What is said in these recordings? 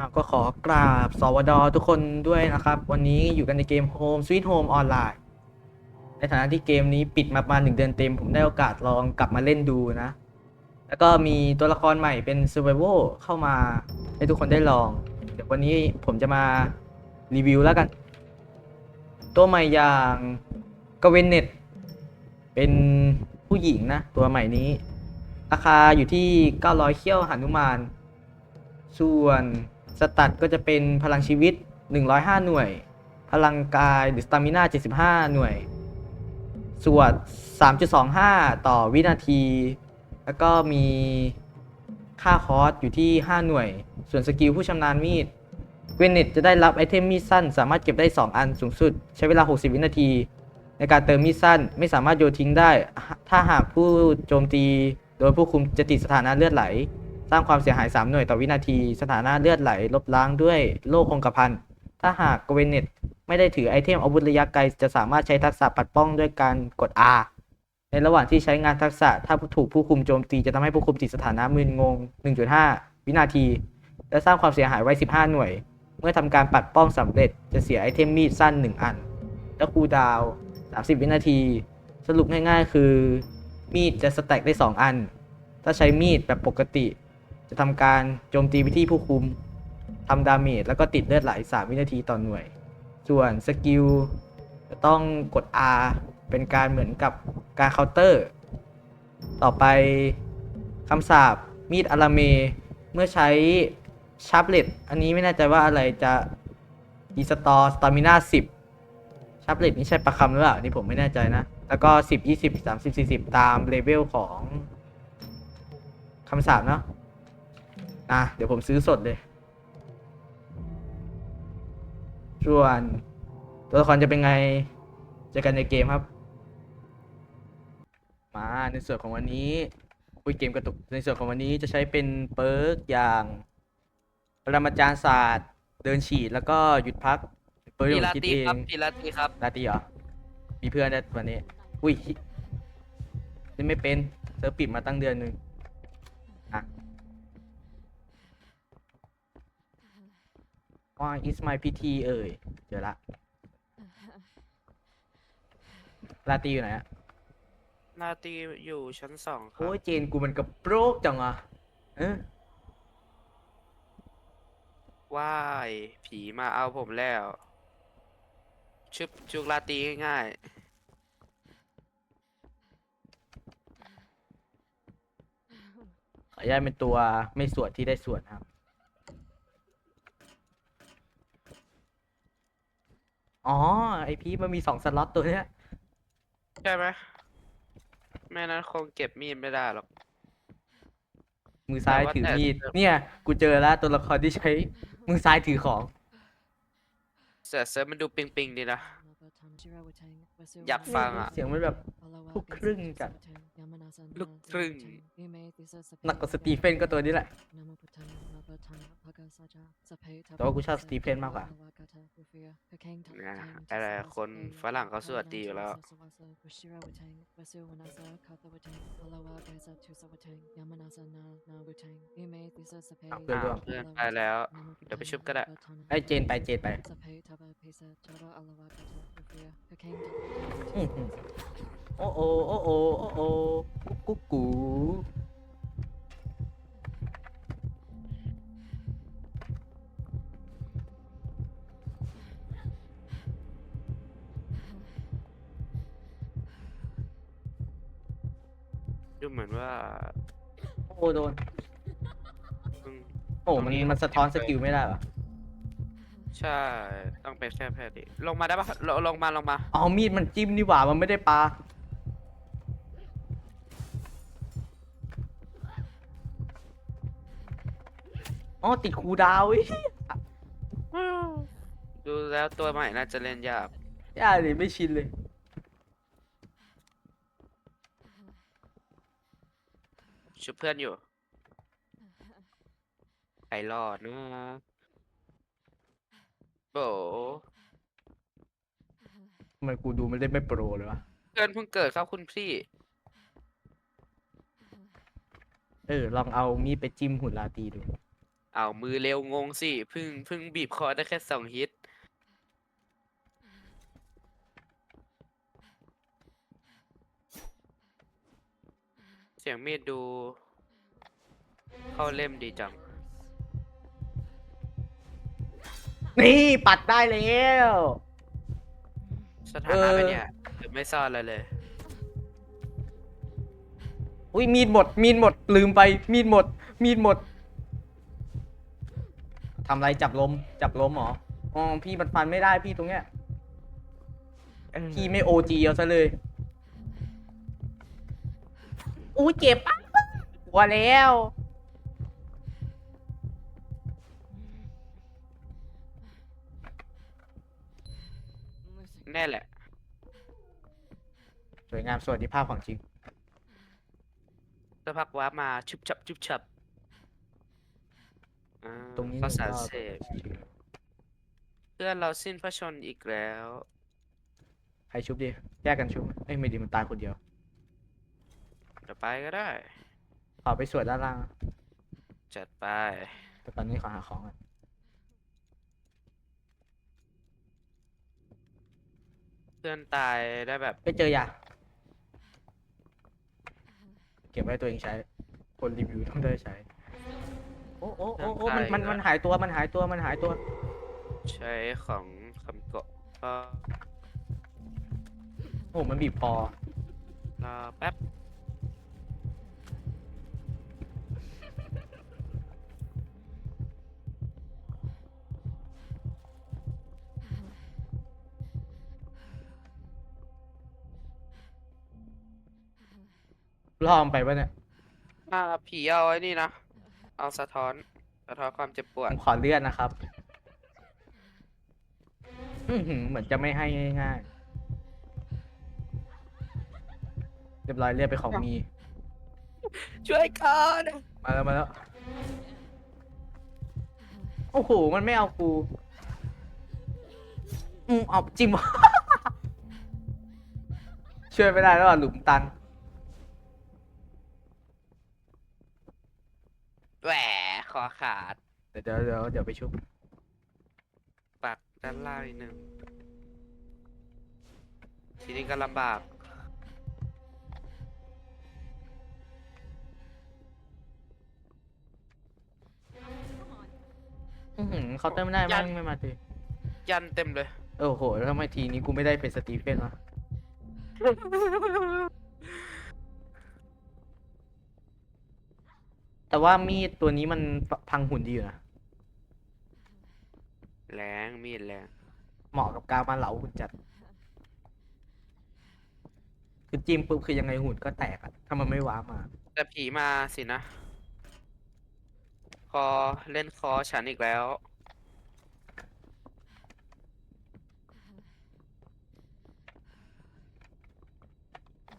อะก็ขอกราบสวดทุกคนด้วยนะครับ วันนี้อยู่กันในเกม Home Sweet Home Online ในฐานะที่เกมนี้ปิดมาประมาณหนึ่งเดือนเต็ม ผมได้โอกาสลองกลับมาเล่นดูนะ แล้วก็มีตัวละครใหม่เป็น Survival เข้ามาให้ทุกคนได้ลอง เดี๋ยววันนี้ผมจะมารีวิวแล้วกัน ตัวใหม่อย่างกเวนเน็ตเป็นผู้หญิงนะ ตัวใหม่นี้ ราคาอยู่ที่ 900เขี้ยวหนุมาน ส่วน สตัดก็จะเป็นพลังชีวิต 105 หน่วย พลังกายหรือสตามิน่า75 หน่วยส่วน3.25 ต่อวินาที แล้วก็มีค่าคอสอยู่ที่ 5 หน่วย ส่วนสกิลผู้ชำนาญมีดเกวนเนตจะได้รับไอเทมมีดสั้น สามารถเก็บได้ 2 อันสูงสุด ใช้เวลา 60 วินาที ในการเติมมีดสั้นไม่สามารถโยนทิ้งได้ ถ้าหากผู้โจมตีโดยผู้คุมจะติดสถานะเลือดไหล สร้างความเสียหาย 3 หน่วยต่อวินาที สถานะเลือดไหล ลบล้างด้วยโล่คงกระพัน ถ้าหากกเวนเน็ตไม่ได้ถือไอเทมอาวุธระยะไกล จะสามารถใช้ทักษะปัดป้องด้วยการกด R ในระหว่างที่ใช้งานทักษะ ถ้าถูกผู้คุมโจมตีจะทำให้ผู้คุมติดสถานะมึนงง 1.5 วินาที และสร้างความเสียหายไว้ 15 หน่วย เมื่อทำการปัดป้องสำเร็จ จะเสียไอเทมมีดสั้น 1 อัน และคูดาว 30 วินาที สรุปง่ายๆ คือ มีดจะสแต็กได้ 2 อัน ถ้าใช้มีดแบบปกติ จะทำการโจมตีไปที่ผู้คุมทำดาเมจแล้วก็ติดเลือดไหล 3 วินาทีต่อหน่วย ส่วนสกิลจะต้องกด R เป็นการเหมือนกับการเคาน์เตอร์ ต่อไปคำสาปมีดอาราเม เมื่อใช้ชาร์ปเลตอันนี้ไม่แน่ใจว่าอะไรจะดีสตอร์สตามิน่า10ชาร์ปเลตนี่ใช่ประคำหรือเปล่านี่ผมไม่แน่ใจนะ แล้วก็10 20 30 40ตามเลเวลของคำสาปเนาะ อะ เดี๋ยวผมซื้อสดเลย ส่วน ตัวละครจะเป็นไง เจอกันในเกมครับ มาในส่วนของวันนี้คุยเกมกระตุก ในส่วนของวันนี้จะใช้เป็นเปิร์กอย่างปรมาจารย์ศาสตร์ เดินฉีดแล้วก็หยุดพัก เปิร์กพีที่ผลามคิดตีเอครับงพีลาตีครับลาตีเหรอ มีเพื่อนได้วันนี้ อุ้ยเล่นไม่เป็นเซิร์ฟปิดมาตั้งเดือนหนึ่งอะ Why is my PT เอ่ย เจอละลาตีอยู่ไหนอะลาตีอยู่ชั้นสองครัโอ้บยเจนกูมันกระโปรกจังอะเออว่ายผีมาเอาผมแล้ว ชุบจุกลาตีง่ายขออนุญาตเป็นตัวไม่สวดที่ได้สวดครับ อ๋อ ไอพีมันมีสองสล็อตตัวเนี้ยๆใช่ไหมแม่นั้นคงเก็บมีดไม่ได้หรอก มือซ้ายแต่ว่าถือแต่ มีดแต่เนี่ย กูเจอแล้วตัวละครที่ใช้ มือซ้ายถือของแต่เซิร์ฟมันดูปิงๆดีนะออยากฟังอะ เสียงมันแบบ ลูกครึ่งจัด ลูกครึ่ง หนักกว่าสตีเฟนก็ตัวนี้แหละ แต่ว่ากูชอบสตีเฟนมากกว่านะอะไรคนฝรั่งเขาสวัสดีอยู่แล้วเอาเพื่อนร่วมเพื่อนไปแล้ว เดี๋ยวไปชุบก็ได้ไอ้ยเจนไปเจนไปอื้อหือโอ้โอโอ้โอโอ้โอกุ๊กกู เหมือนว่าโอ้โอโดน เพิ่งโอ้มันมันสะท้อนสกิลไม่ได้เหรอใช่ ต้องเป็นแค่แพทย์ดิลงมาได้ปะลงลงมาลงมา เอามีดมันจิ้มนี่หว่ามันไม่ได้ปาอ๋อติดคูลดาวน์เว้ยดูแล้วตัวใหม่น่าจะเล่นยากย่าเลยไม่ชินเลย ชุบเพื่อนอยู่ใครรอดนะโบทำไมกูดูมันเล่นไม่โปรเลยวะ เพื่อนเพิ่งเกิดครับคุณพี่ เออ ลองเอามีดไปจิ้มหุ่นลาตีดู เอาวมือเร็วงงสิเพึ่งเพึ่งบีบคอได้แค่สองฮิต เสียงมีดดู เข้าเล่มดีจัง นี่ปัดได้แล้ว สถานะเป็นเออเนี่ยหรือไม่ซ่อนอะไรเลย อุ้ยมีดหมด มีดหมด ลืมไป มีดหมด มีดหมดทำไรจับลม จับลมเหรออ๋อพี่มันฟันไม่ได้พี่ตรงเนี้ย พี่ไม่โอจีเอาซะเลย อู้เจ็บอะกลัวแล้ว Listen, แน่แหละ สวยงามสวัสดิภาพของจริงสักพักว้าร์ปมาชุบชับชุบชับอ่าตรงนี้ภาษาหนึ่งรอบเสพเพื่อนเราสิ้นพระชนม์อีกแล้ว ใครชุบดิแยกกันชุบเอ้ยไม่ดีมันตายคนเดียว เดี๋ยวไปก็ได้ ขอไปสวดด้านล่าง จัดไป แต่ตอนนี้ขอหาของก่อนเพื่อนตายได้แบบไปเจอยาเก็บไว้ตัวเองใช้ คนรีวิวต้องได้ใช้ โอ้โอ้โอ้โอ้มันมันมันหายตัวมันหายตัวมันหายตัว ใช้ของคำเกาะก็โอ้มันบีบคอรอแป๊บ ล่อมนไปปะเนี่ยอ่าผีเอาไอ้นี่นะ เอาสะท้อน สะท้อนความเจ็บปวผด มขอเลื่อนนะครับ อือหือเหมือนจะไม่ให้ง่ายๆ เรียบร้อยเรียกไปของมี ช่วยก่อนมาแล้วมาแล้ว โอ้โห มันไม่เอากู อืมเอาจิ้มช่วยไม่ได้แล้วอะหลุมตัน แหวคอขาดเดี๋ยวเดี๋ยวเดี๋ยวเดี๋ยวไปชุบปักด้านล่างนิดนึงทีนี้ก็ลำบาก อือหือเขาน์เติมไม่ได้ยัแม่นงไม่มาทียันเต็มเลยเออโหแล้วทำไมทีนี้กูไม่ได้เป็นสตีเฟนวะ แต่ว่ามีดตัวนี้มันพังหุ่นดีอยู่นะ แรงมีดแรงเหมาะกับการมาเหลาหุ่นจัด คือจิ้มปุ๊บคือยังไงหุ่นก็แตกอะถ้ามันไม่ว้ามา แต่ผีมาสินะ คอเล่นคอฉันอีกแล้ว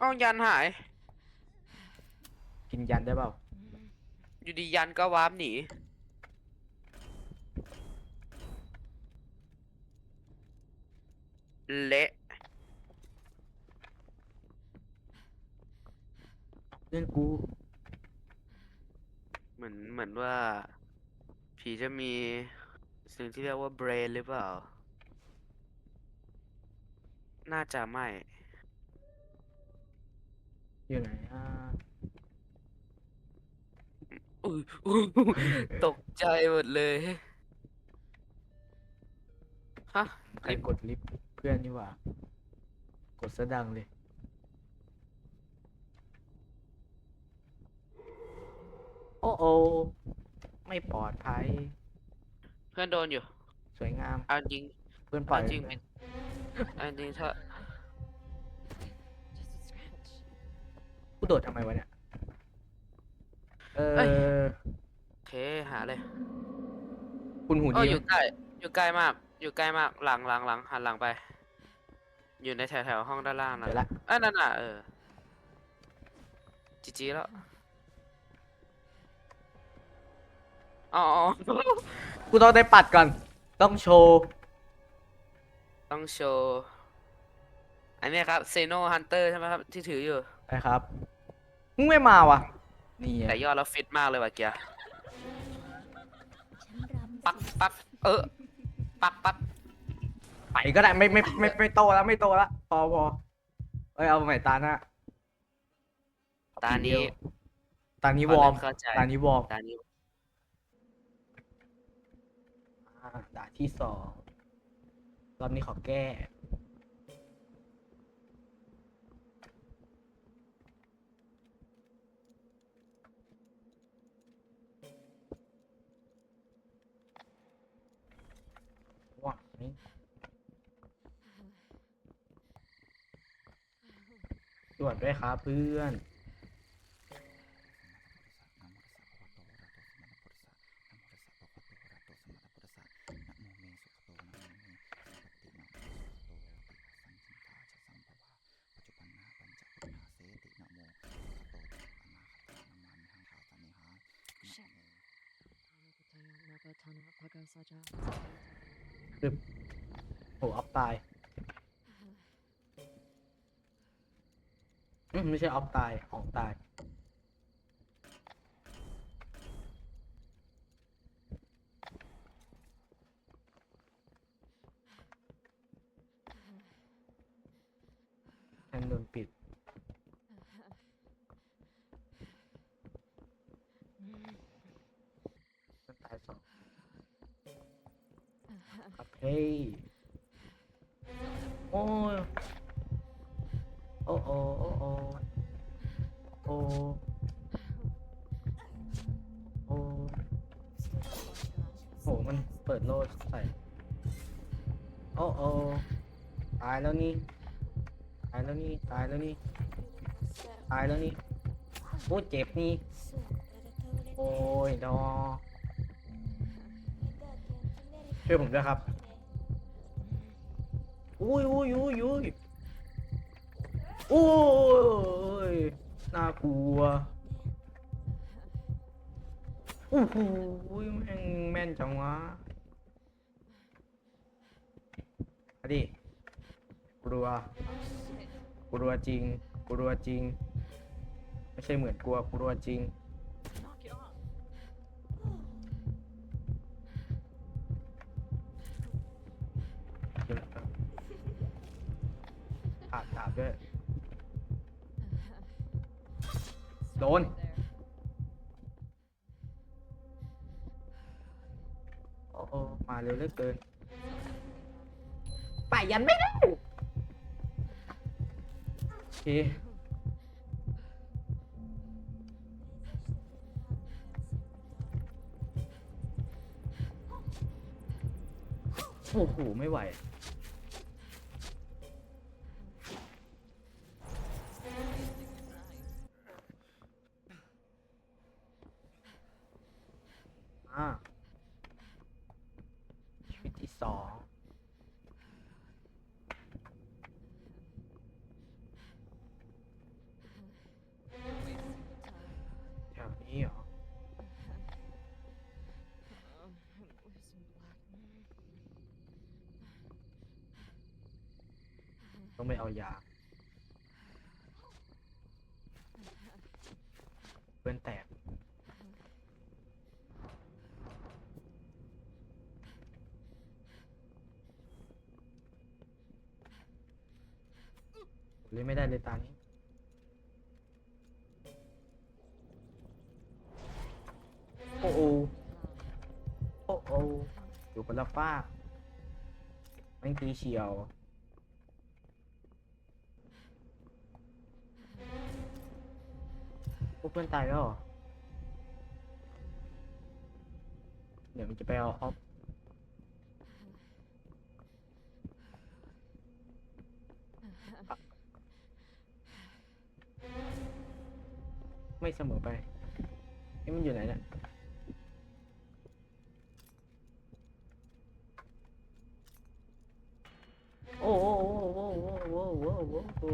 อ้าวยันหาย กินยันได้เปล่า อยู่ดียันก็วาร์ปหนี เละเพื่อนกูเหมือนเหมือนว่า ผีจะมีสิ่งที่เรียกว่าเบรนหรือเปล่า น่าจะไม่ อยู่ไหน อะอุ๊ยอุ๊ยตกใจหมดเลยฮะใครกดลิฟต์เพื่อนนี่หว่า กดซะดังเลย โอ้โอไม่ปลอดภัย เพื่อนโดนอยู่สวยงาม เอาจริงเพื่อนปล่อยเอาจริงไปเป็นเอาจริงถ้า just a scratch. กูโดดทำไมวะเนี่ย เออโอเคหาเลยคุณหูโอ้ยดีอยู่ใกล้อยู่ใกล้มาก อยู่ใกล้มากหลังหลังหลังหันหลังไป อยู่ในแถวแถวห้องด้านล่างนั่นเดี๋ยวแหละละเอ้ยนั่นน่ะเออจีจีแล้วอ๋ออ๋อกูต้องได้ปัดก่อน ต้องโชว์ต้องโชว์อันนี้ครับเซโนฮันเตอร์ใช่ไหมครับที่ถืออยู่ นะครับมึงไม่มาวะ นี่ไงแต่ยอดแล้วฟิตมากเลยว่ะเกียร์ปักปักเออ ปักปักไปก็ได้ไม่ไม่ไม่ไม่โตแล้วไม่โตแล้วพอพอเอ้ยเอาใหม่ตาหน้าตานี้ตานี้วอร์มเข้าใจตานี้วอร์มตานี้อ่าด่านที่สองรอบนี้ขอแก้ ว้ายตรวจ ด้วยครับเพื่อนโหอัพตาย อืม ไม่ใช่ออฟตายของตายแอนโดนปิด ตายสองครับเฮ้ยโอ้ย โอ้โอ้โอ้โอ้โอ้โหมันเปิดโลดใส่โอโอตายแล้วนี่ตายแล้วนี่ตายแล้วนี่ตายแล้วนี่โอ้เจ็บนี่โอ้ยดอช่วยผมด้วยครับอุ้ยอุ้ยอุ้ยอุ้ย โอ้ย น่ากลัวโอ้โหแม่งแม่นจังวะอะดิกลัว กลัวจริง กลัวจริง ไม่ใช่เหมือนกลัว กลัวจริง ขาดดาบด้วย โดน โอ้โหมาเร็วเหลือเกิน ไปยันไม่ได้โอเคโอ้โห ไม่ไหว อ่าชีวิตที่สองแถวนี้เหรอ ต้องไปเอายา เพื่อนแตก เล่นไม่ได้เลยตานี้โอ้โอโอ้โออยู่คนละฟากม่งตีเฉียวพวกเพื่อนตายแล้วเหรอเดี๋ยวมันจะไปเอาออฟ ไม่เสมอไปนี่มันอยู่ไหนเนี่ยโอ้โหโอ้โหโอ้โหโอ้โหโอ้โหโอ้โห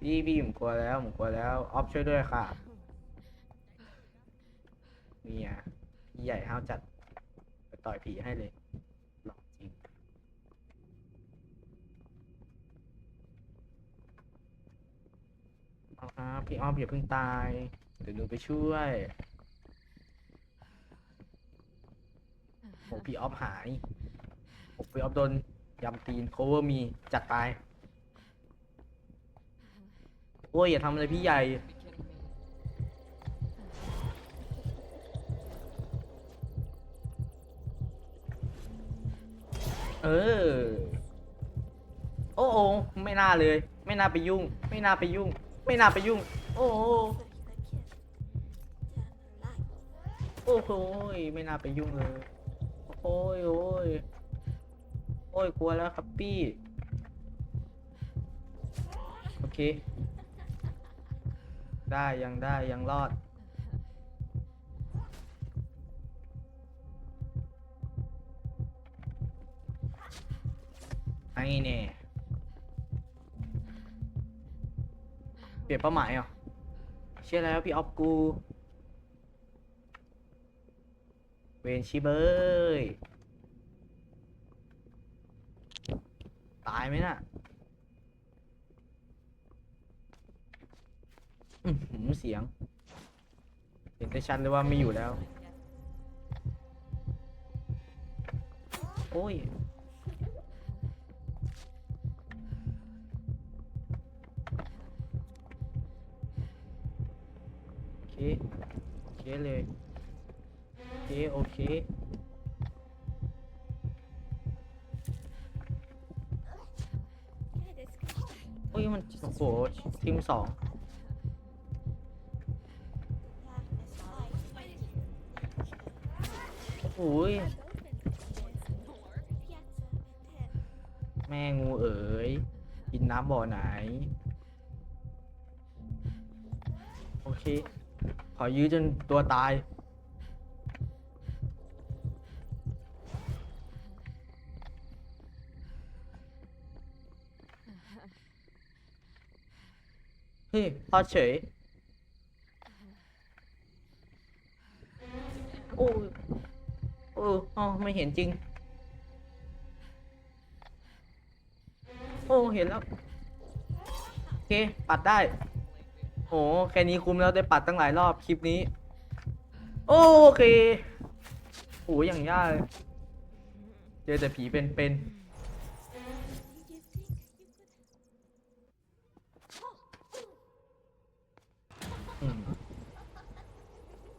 พี่พี่ผมกลัวแล้วผมกลัวแล้วออฟช่วยด้วยค่ะเนี่ยพี่ใหญ่ห้าวจัดไปต่อยผีให้เลยหลอกจริง เอาครับพี่ออฟอย่าเพิ่งตาย เดี๋ยวหนูไปช่วยโหพี่ออฟหายโหพี่ออฟโดนยำตีน cover มีจัดไปโอ้ยอย่าทำอะไรพี่ใหญ่ เออ โอ้โอไม่น่าเลย ไม่น่าไปยุ่ง ไม่น่าไปยุ่ง ไม่น่าไปยุ่ง โอ้โหโอ้โหยไม่น่าไปยุ่งเลย โอ้ยโอ้ยโอ้ยกลัวแล้วครับพี่ โอเค ได้ยังได้ยังรอด ไอ้เน่ เปลี่ยนเป้าหมายเหรอเชื่อแล้วพี่ออฟกู เวนชิเบยตายไหมน่ะอือหือเสียง เห็นได้ชัดเลยว่าไม่อยู่แล้ว โอ้ย เคเลยโอเคโอเคโอ้ยมันโอ้โหทีมสองโอ้ยแม่งูเอ๋ยกินน้ำบ่อไหน โอเค ขอยื้อจนตัวตาย เฮ้ยพอดเฉย โอ้ยโอ้อ๋อไม่เห็นจริง โอ้ เห็นแล้ว โอเค ปัดได้ โหแค่นี้คุ้มแล้วได้ปัดตั้งหลายรอบคลิปนี้ โอเคโหอย่างยากเลยเจอแต่ผีเป็นๆ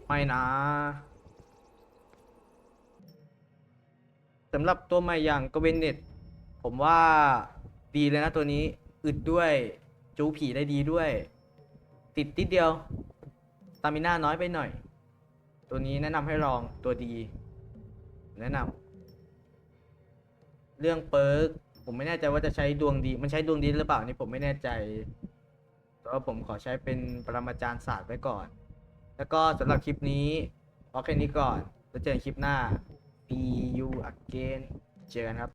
ไม่นะสำหรับตัวใหม่อย่างกเวนเน็ต ผมว่าดีเลยนะตัวนี้ อึดด้วย จูผีได้ดีด้วย ติดติดเดียวตามิน่าน้อยไปหน่อย ตัวนี้แนะนำให้ลองตัวดี แนะนำเรื่องเปิร์กผมไม่แน่ใจว่าจะใช้ดวงดี มันใช้ดวงดีหรือเปล่านี่ผมไม่แน่ใจแต่ว่าผมขอใช้เป็นปรมาจารย์ศาสตร์ไว้ก่อน แล้วก็สำหรับคลิปนี้เอาแค่นี้ก่อน แล้วเจอกันคลิปหน้า See you again เจอกันครับ